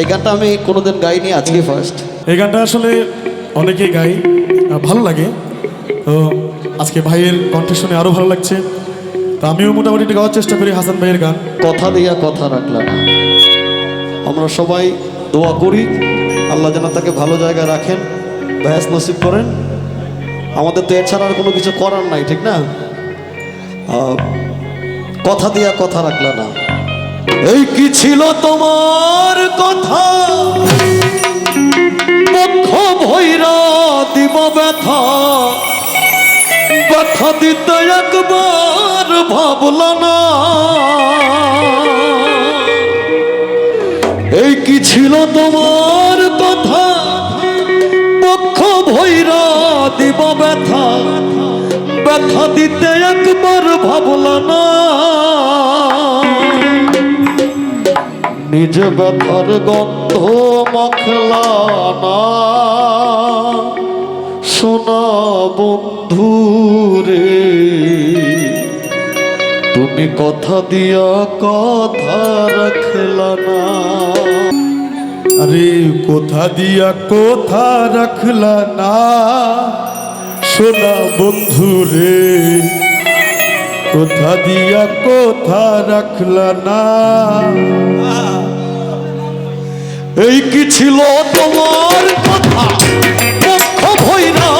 এই গানটা আমি কোনোদিন গাইনি আজকে ফার্স্ট এই গানটা আসলে অনেকেই গাই ভালো লাগে। তো আজকে ভাইয়ের কণ্ঠে শুনে আরও ভালো লাগছে। তো আমিও মোটামুটি একটু গাওয়ার চেষ্টা করি হাসান ভাইয়ের গান। কথা দিয়া কথা রাখলাম আমরা সবাই দোয়া করি আল্লাহ যেন তাকে ভালো জায়গায় রাখেন ব্যাস নসিব করেন। আমাদের তো এছাড়া আর কোনো কিছু করার নাই ঠিক না? কথা দিয়া কথা রাখলা না। এই কি ছিল তোমার কথা? পক্ষ ভৈরা দিব ব্যথা। ব্যথা দিতে একবার ভাবল না। এই কি ছিল তোমার কথা? পক্ষ ভৈরা দিব ব্যথা। ব্যথা দিতে একবার ভাবল না। নিজ ব্যথার গন্ধ মখলা না। সোনা বন্ধু রে, তুমি কথা দিয়া কথা রাখলা না। আরে, কোথা দিয়া কোথা রাখলা না। সোনা বন্ধু রে। কোথা দিয়া কোথা রাখলা না? এই কি ছিল তোমার কথা? পক্ষ ভৈরা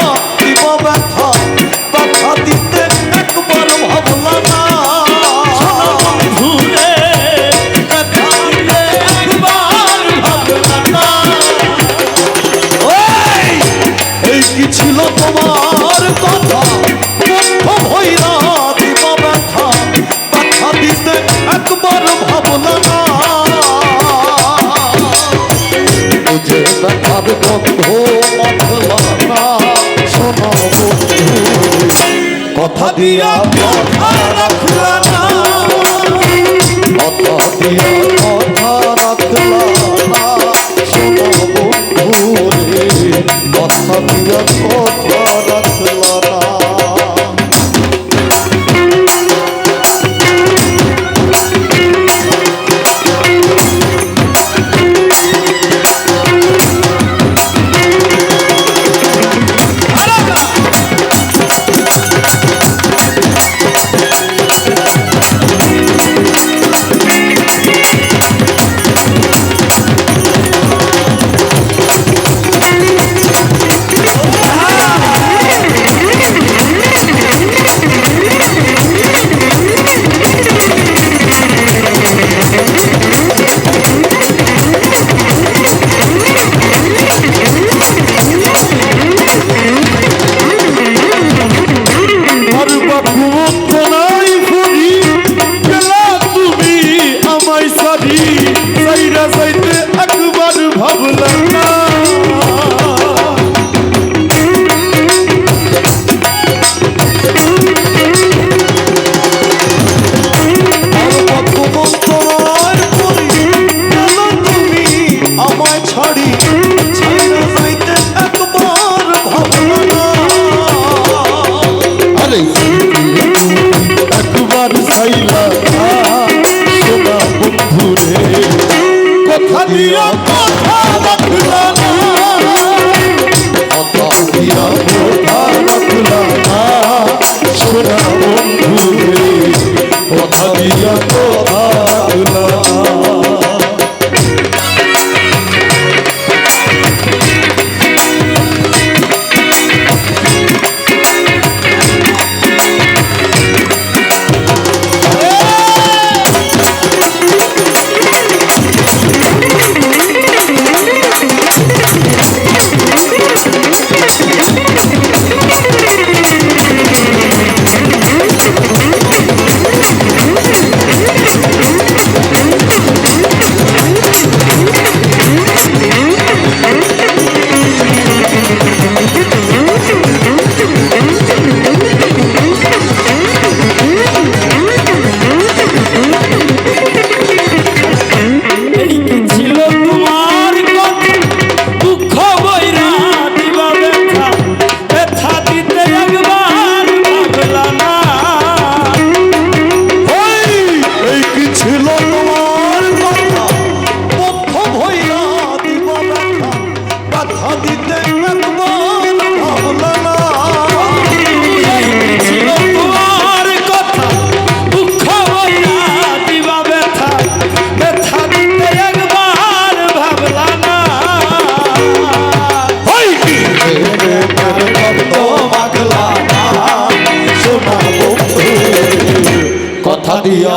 মুঝে ব্যথার গন্ধ মাখলা না। শোনো বন্ধু কথা দিয়া কথা রাখলা না। কথা দিয়া বন্ধু কথা দিয়া কথা সাইরা কথা দিয়া কথা রাখলা সাদিয়া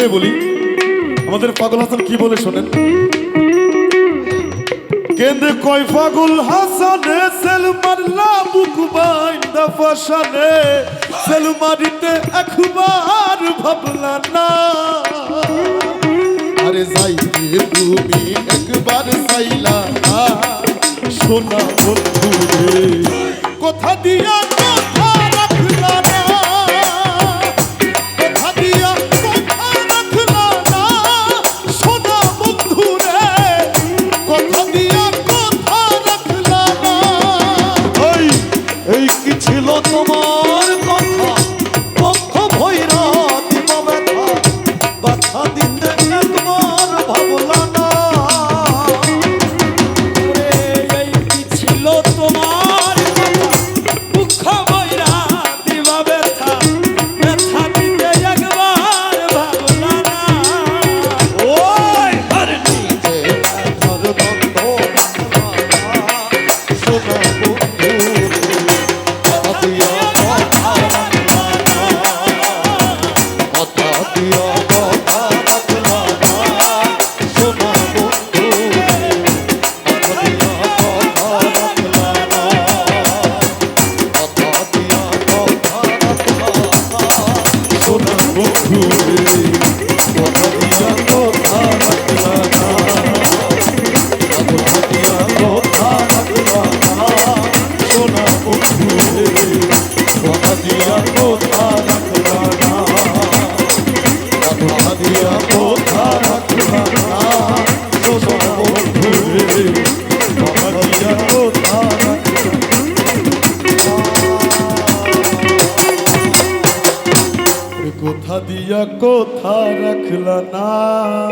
বুঝে বলি, আমাদের পাগল হাসান কি বলে শোনেন? কেন্দ্রে কয় পাগল হাসানে সেল মারলা বুক বাইন্দা একবার ভাবলা না। আরে তুমি একবার সোনা বন্ধু কথা দিয়া ছিল তোমার কথা পক্ষ ভৈরা কোথা রাখল না?